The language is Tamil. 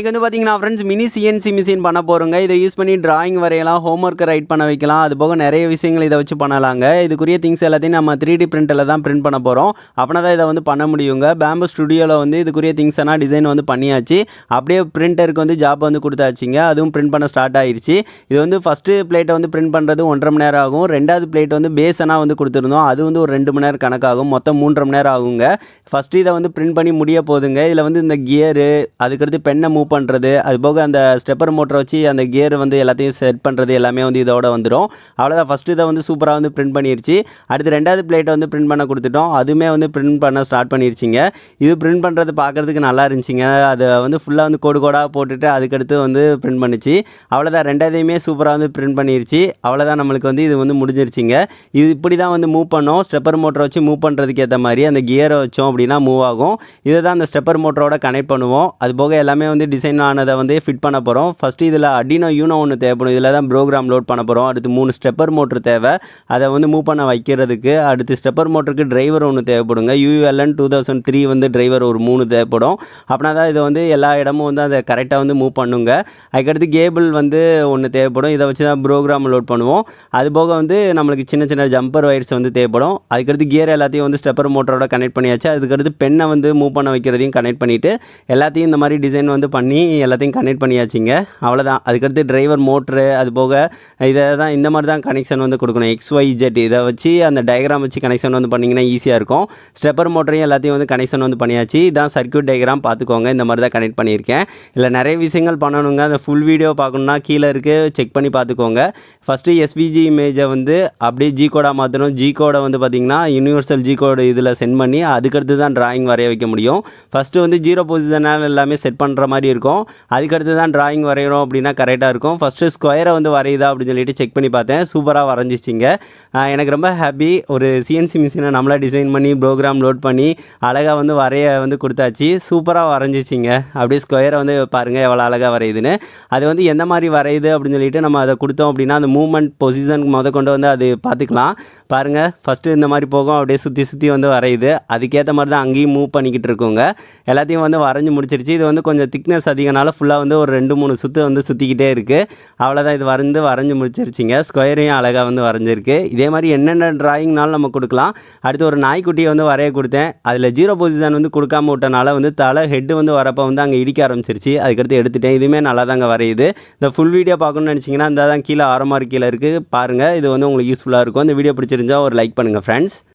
இங்கே வந்து பார்த்தீங்கன்னா ஃப்ரெண்ட்ஸ் மினி சிஎன்சி மிஷின் பண்ண போகிறோங்க இதை யூஸ் பண்ணி டிராயிங் வரையலாம் ஹோம்ஒர்க்கை ரைட் பண்ண வைக்கலாம். அது போக நிறைய விஷயங்கள் இதை வச்சு பண்ணலாங்க. இதுக்குரிய திங்ஸ் எல்லாத்தையும் நம்ம த்ரீ டி பிரிண்டில் தான் பிரிண்ட் பண்ண போகிறோம் அப்படின்னா தான் இதை வந்து பண்ண முடியுங்க. பேம்பு ஸ்டுடியோவில் வந்து இதுக்குரிய திங்ஸ் எல்லாம் டிசைன் வந்து பண்ணியாச்சு. அப்படியே பிரிண்டருக்கு வந்து ஜாப் வந்து கொடுத்தாச்சுங்க. அதுவும் பிரிண்ட் பண்ண ஸ்டார்ட் ஆயிடுச்சு இது வந்து ஃபஸ்ட்டு பிளேட்டை வந்து பிரிண்ட் பண்ணுறது ஒன்றரை மணி நேரம் ஆகும். ரெண்டாவது பிளேட் வந்து பேஸனாக வந்து கொடுத்துருந்தோம். அது வந்து ஒரு ரெண்டு மணி நேரம் கணக்காகும். மொத்தம் மூன்றரை மணி நேரம் ஆகுங்க. ஃபஸ்ட்டு இதை வந்து பிரிண்ட் பண்ணி முடிய போகுதுங்க இதில் வந்து இந்த கியரு அதுக்கடுத்து பெண்ணை மூவ் பண்ணுறது அது போக அந்த ஸ்டெப்பர் மோட்டரை வச்சு அந்த கியர் வந்து எல்லாத்தையும் செட் பண்ணுறது எல்லாமே வந்து இதோட வந்துடும் அவ்வளோதான் ஃபஸ்ட்டு இதை வந்து சூப்பராக வந்து பிரிண்ட் பண்ணிருச்சு. அடுத்து ரெண்டாவது பிளேட்டை வந்து பிரிண்ட் பண்ண கொடுத்துட்டோம். அதுவுமே வந்து பிரிண்ட் பண்ண ஸ்டார்ட் பண்ணிருச்சிங்க. இது பிரிண்ட் பண்ணுறது பார்க்குறதுக்கு நல்லா இருந்துச்சுங்க. அதை வந்து ஃபுல்லாக வந்து கோடு கோடாக போட்டுட்டு அதுக்கடுத்து வந்து பிரிண்ட் பண்ணிச்சு. அவ்வளோதான் ரெண்டாவதையுமே சூப்பராக வந்து பிரிண்ட் பண்ணிருச்சு. அவ்வளோதான் நம்மளுக்கு வந்து இது வந்து முடிஞ்சிருச்சுங்க. இது இப்படி தான் வந்து மூவ் பண்ணோம். ஸ்டெப்பர் மோட்டரை வச்சு மூவ் பண்ணுறதுக்கு ஏற்ற மாதிரி அந்த கியரை வச்சோம் அப்படின்னா மூவ் ஆகும். இதை தான் அந்த ஸ்டெப்பர் மோட்டரோட கனெக்ட் பண்ணுவோம். அது போக எல்லாமே வந்து டிசைன் ஆனதை வந்து ஃபிட் பண்ண போகிறோம் ஃபஸ்ட்டு இதில் அடினோ யூனோ ஒன்று தேவைப்படும். இதில் தான் ப்ரோக்ராம் லோட் பண்ண போகிறோம் அடுத்து மூணு ஸ்டெப்பர் மோட்ரு தேவை. அதை வந்து மூவ் பண்ண வைக்கிறதுக்கு அடுத்து ஸ்டெப்பர் மோட்டருக்கு டிரைவர் ஒன்று தேவைப்படுங்க. யூஎல்என் டூ தௌசண்ட் த்ரீ வந்து டிரைவர் ஒரு மூணு தேவைப்படும். அப்படின்னா தான் இதை வந்து எல்லா இடமும் வந்து அதை கரெக்டாக வந்து மூவ் பண்ணுங்க. அதுக்கடுத்து கேபிள் வந்து ஒன்று தேவைப்படும். இதை வச்சு தான் ப்ரோக்ராம் லோட் பண்ணுவோம். அது போக வந்து நம்மளுக்கு சின்ன சின்ன ஜம்பர் ஒயர்ஸ் வந்து தேவைப்படும். அதுக்கடுத்து கியர் எல்லாத்தையும் வந்து ஸ்டெப்பர் மோட்டரோட கனெக்ட் பண்ணியாச்சு. அதுக்கடுத்து பெண்ணை வந்து மூவ் பண்ண வைக்கிறதையும் கனெக்ட் பண்ணிவிட்டு எல்லாத்தையும் இந்த மாதிரி டிசைன் வந்து பண்ணி எல்லாத்தையும் கனெக்ட் பண்ணியாச்சுங்க. அவ்வளோதான் அதுக்கடுத்து டிரைவர் மோட்ரு அது போக இதை தான் இந்த மாதிரி தான் கனெக்ஷன் வந்து கொடுக்கணும். எக்ஸ் ஒய் ஜெட் இதை வச்சு அந்த டயக்ராம் வச்சு கனெக்ஷன் வந்து பண்ணிங்கன்னா ஈஸியாக இருக்கும். ஸ்டெப்பர் மோட்டரையும் எல்லாத்தையும் வந்து கனெக்ஷன் வந்து பண்ணியாச்சு. இதான் சர்க்யூட் டயக்ராம் பார்த்துக்கோங்க. இந்த மாதிரி தான் கனெக்ட் பண்ணியிருக்கேன். இல்லை நிறைய விஷயங்கள் பண்ணணுங்க. அந்த ஃபுல் வீடியோ பார்க்கணுன்னா கீழே இருக்குது செக் பண்ணி பார்த்துக்கோங்க. ஃபஸ்ட்டு எஸ்விஜி இமேஜை வந்து அப்படியே ஜி கோடாக மாற்றணும் ஜி கோடை வந்து பார்த்திங்கன்னா யூனிவர்சல் ஜி கோடு இதில் சென்ட் பண்ணி அதுக்கடுத்து தான் டிராயிங் வரைய வைக்க முடியும். ஃபஸ்ட்டு வந்து ஜீரோ பொசிஷனால் எல்லாமே செட் பண்ணுற மாதிரி இருக்கும் அதுக்கடுத்து தான் டிராயிங் வரைகிறோம் அப்படின்னா கரெக்டாக இருக்கும். ஃபஸ்ட்டு ஸ்கொயரை வந்து வரையுதா அப்படின்னு சொல்லிட்டு செக் பண்ணி பார்த்தேன். சூப்பராக வரைஞ்சிச்சிங்க எனக்கு ரொம்ப ஹாப்பி ஒரு சிஎன்சி மிஷினை நம்மளாக டிசைன் பண்ணி ப்ரோக்ராம் லோட் பண்ணி அழகாக வந்து வரைய வந்து கொடுத்தாச்சு. சூப்பராக வரைஞ்சிச்சிங்க அப்படியே ஸ்கொயரை வந்து பாருங்கள் எவ்வளோ அழகாக வரையுதுன்னு. அது வந்து எந்த மாதிரி வரையுது அப்படின்னு சொல்லிட்டு நம்ம அதை கொடுத்தோம் அப்படின்னா அந்த மூவ்மெண்ட் பொசிஷன் முத கொண்டு வந்து அது பார்த்துக்கலாம். பாருங்கள் ஃபஸ்ட்டு இந்த மாதிரி போகும் அப்படியே சுற்றி சுற்றி வந்து வரையுது. அதுக்கேற்ற மாதிரி தான் அங்கேயும் மூவ் பண்ணிக்கிட்டு இருக்கோங்க. எல்லாத்தையும் வந்து வரைஞ்சி முடிச்சிருச்சு. இது வந்து கொஞ்சம் திக்னஸ் அதிகனால ஃபுல்லாக வந்து ஒரு ரெண்டு மூணு சுற்று வந்து சுற்றிக்கிட்டே இருக்குது அவ்வளோதான் இது வரைந்து வரைஞ்சி முடிச்சிருச்சிங்க. ஸ்கொயரையும் அழகாக வந்து வரைஞ்சிருக்கு. இதே மாதிரி என்னென்ன டிராயிங்னாலும் நம்ம கொடுக்கலாம். அடுத்து ஒரு நாய்க்குட்டியை வந்து வரைய கொடுத்தேன். அதில் ஜீரோ பொசிஷன் வந்து கொடுக்காம விட்டனால வந்து தலை ஹெட்டு வந்து வரப்போ வந்து அங்கே இடிக்க ஆரம்பிச்சிருச்சு. அதுக்கடுத்து எடுத்துட்டேன். இதுவுமே நல்லா தாங்க வரையுது. இந்த ஃபுல் வீடியோ பார்க்கணும்னு நினச்சிங்கன்னா இந்த தான் கீழே ஆரமாக கீழே இருக்குது பாருங்கள் இது வந்து உங்களுக்கு யூஸ்ஃபுல்லாக இருக்கும். இந்த வீடியோ பிடிச்சிருந்தா ஒரு லைக் பண்ணுங்கள் ஃப்ரெண்ட்ஸ்